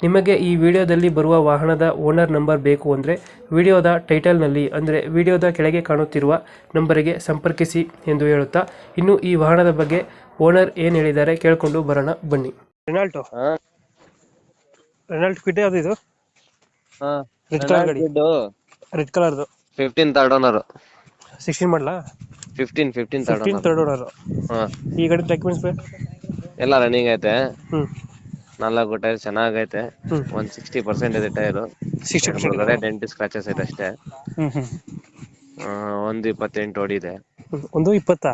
ನಿಮಗೆ ಈ ವಿಡಿಯೋದಲ್ಲಿ ಬರುವ ವಾಹನದ ಓನರ್ ನಂಬರ್ ಬೇಕು ಅಂದರೆ ವಿಡಿಯೋದ ಟೈಟಲ್ನಲ್ಲಿ ಅಂದರೆ ವಿಡಿಯೋದ ಕೆಳಗೆ ಕಾಣುತ್ತಿರುವ ನಂಬರಿಗೆ ಸಂಪರ್ಕಿಸಿ ಎಂದು ಹೇಳುತ್ತಾ ಇನ್ನು ಈ ವಾಹನದ ಬಗ್ಗೆ ಓನರ್ ಏನು ಹೇಳಿದ್ದಾರೆ ಕೇಳಿಕೊಂಡು ಬರೋಣ ಬನ್ನಿ. ರೆನಾಲ್ಟೋ? ಹಾ. ರೆನಾಲ್ಟ್ ಕ್ವಿಡ್ ಯಾವುದು ಇದು? ಹಾ ರೆಡ್ ಕಲರ್ ಗಾಡಿ. ರೆಡ್ ಕಲರ್ದು ಫಿಫ್ಟೀನ್ ತರ್ಡ್ ಓನರ್ ಸಿಕ್ಸ್ಟೀನ್ ಮಾಡಲಾ fifteen fifteen third fifteen owner third owner ಹಾ. ಈ ಗಾಡಿ ಡಾಕ್ಯುಮೆಂಟ್ಸ್ ಎಲ್ಲ ರನ್ನಿಂಗ್ ಐತೆ. ಹ್ಞೂ ನಾಲ್ಕು ಟೈರ್ ಚೆನ್ನಾಗೈತೆ. ಒಂದ್ ಸಿಕ್ಸ್ಟಿ ಪರ್ಸೆಂಟ್ ಇದೆ ಟೈರ್. ಸಿಕ್ಸ್ಟಿ ಡೆಂಟ್ ಸ್ಕ್ರಾಚಸ್ ಇದೆ ಅಷ್ಟೇ. ಆ, ಒಂದು ಇಪ್ಪತ್ತೆಂಟು ಹೊಡಿದೆ ಒಂದು ಇಪ್ಪತ್ತಾ?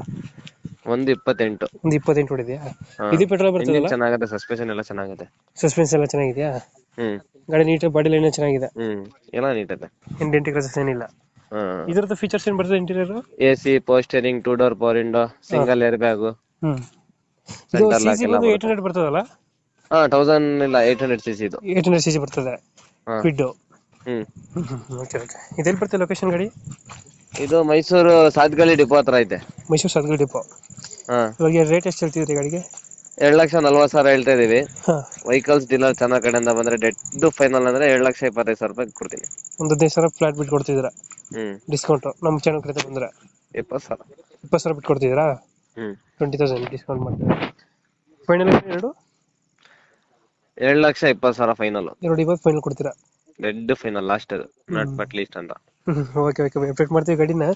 ಒಂದು ಇಪ್ಪತ್ತೆಂಟು. ಒಂದು ಇಪ್ಪತ್ತೆಂಟು ಹೊಡಿದ್ಯಾ. ಇದು ಪೆಟ್ರೋಲ್ ಇಂಜಿನ್ ಬರ್ತದಲ್ಲ ಚೆನ್ನಾಗತ್ತೆ ಸಸ್ಪೆಷನ್ ಎಲ್ಲ ಚೆನ್ನಾಗಿದೆ. ಸಸ್ಪೆನ್ಸ್ ಎಲ್ಲ ಚೆನ್ನಾಗಿದೆಯಾ? ಹ್ಮ್. ಗಾಡಿ ನೀಟ್ ಬಾಡಿ ಲೈನ್ ಚೆನ್ನಾಗಿದೆ? ಹ್ಮ್. ಎಲ್ಲ ನೀಟ್ ಐತೆ ಏನು ಡೆಂಟಿ ಕ್ರಸಸ್ ಏನಿಲ್ಲ? ಇದ್ರದ್ದು ಫೀಚರ್ಸ್ ಏನ್ ಬರ್ತದೆ ಇಂಟೀರಿಯರ್ ಎಸಿ ಸಿ ಪೋಸ್ಟರಿಂಗ್ two door power window single air bag ಹ್ಮ್. ಇದು Center ಸಿ lock ಸಿ ಎಲ್ಲ ಬಂದು ಏಟ್ ಹಂಡ್ರೆಡ್ ಬರ್ತದಲ್ಲ? ಹಾ ತೌಸಂಡ್ ಇಲ್ಲ ಏಟ್ ಹಂಡ್ರೆಡ್ ಸಿ ಸಿ ಇದು. ಏಟ್ ಹಂಡ್ರೆಡ್ ಸಿ ಸಿ ಬರ್ತದೆ. ಹಾ. ಕ್ವಿಡ್ ಹ್ಮ್. ಓಕೆ ಓಕೆ ಇದೆಲ್ಲಿ ಬರ್ತದೆ ಲೊಕೇಶನ್ ಗಾಡಿ? ಇದು ಮೈಸೂರು ಸಾತ್ಗಳಿ ಡಿಪೋ ಹತ್ರ ಐತೆ. ಮೈಸೂರು ಸದ್ಗಲ್ ಡಿಪೋ ಹಾ. ಇವಾಗ ರೇಟ್ ಎಷ್ಟು ಹೇಳ್ತಿದ್ರಿ ಗಾಡಿಗೆ? ಎರಡ್ ಲಕ್ಷ ನಲ್ವತ್ತು ಸಾವಿರ ಹೇಳ್ತಾ ಇದೀವಿ. ಹಾಂ. ವೆಹಿಕಲ್ಸ್ ಡೀಲರ್ ಚೆನ್ನಾಗ್ ಕಡೆಯಿಂದ ಬಂದ್ರೆ ಡೆಡ್ ಫೈನಲ್ ಅಂದ್ರೆ ಎರಡ್ ಲಕ್ಷ ಇಪ್ಪತ್ತೈದು ಸಾವಿರ ರೂಪಾಯಿ ಕೊಡ್ತೀನಿ. ಒಂದು ಹದಿನೈದು ಸಾವಿರ ಫ್ಲಾಟ್ ಬಿಟ್ಟು ಕೊಡ್ತಿದ್ದೀರಾ? ಹ್ಮ್. ಡಿಸ್ಕೌಂಟು ನಮ್ಮ ಚಾನಲ್ ಕಡೆ ಬಂದರೆ. ಇಪ್ಪತ್ತು ಸಾವಿರ. ಇಪ್ಪತ್ತು ಸಾವಿರ ಬಿಟ್ಟು ಕೊಡ್ತಿದ್ದೀರಾ? ಹ್ಮ್. ಟ್ವೆಂಟಿ ತೌಸಂಡ್ ಡಿಸ್ಕೌಂಟ್ ಮಾಡ್ತೀವಿ ಫೈನಲ್ ಎರಡು? ಎರಡ್ ಲಕ್ಷ ಇಪ್ಪತ್ತು ಸಾವಿರ ಫೈನಲ್ ಎರಡು ಇಪ್ಪತ್ತು ಫೈನಲ್ ಕೊಡ್ತೀರಾ? ಡೆಡ್ ಫೈನಲ್ ಲಾಸ್ಟ್ ಅದು. ನಾಟ್ ಬಟ್ ಲೀಸ್ಟ್ ಅಂತ. ಓಕೆ ಓಕೆ ಅಪ್ಡೇಟ್ ಮಾಡ್ತೀವಿ ಗಾಡಿನ.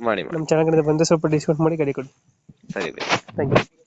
ಮಾಡಿ ನಮ್ಮ ಚಾನಲ್ ಬಂದು ಸ್ವಲ್ಪ ಡಿಸ್ಕೌಂಟ್ ಮಾಡಿ ಗಾಡಿ ಕೊಡಿ. ಸರಿ ಥ್ಯಾಂಕ್ ಯು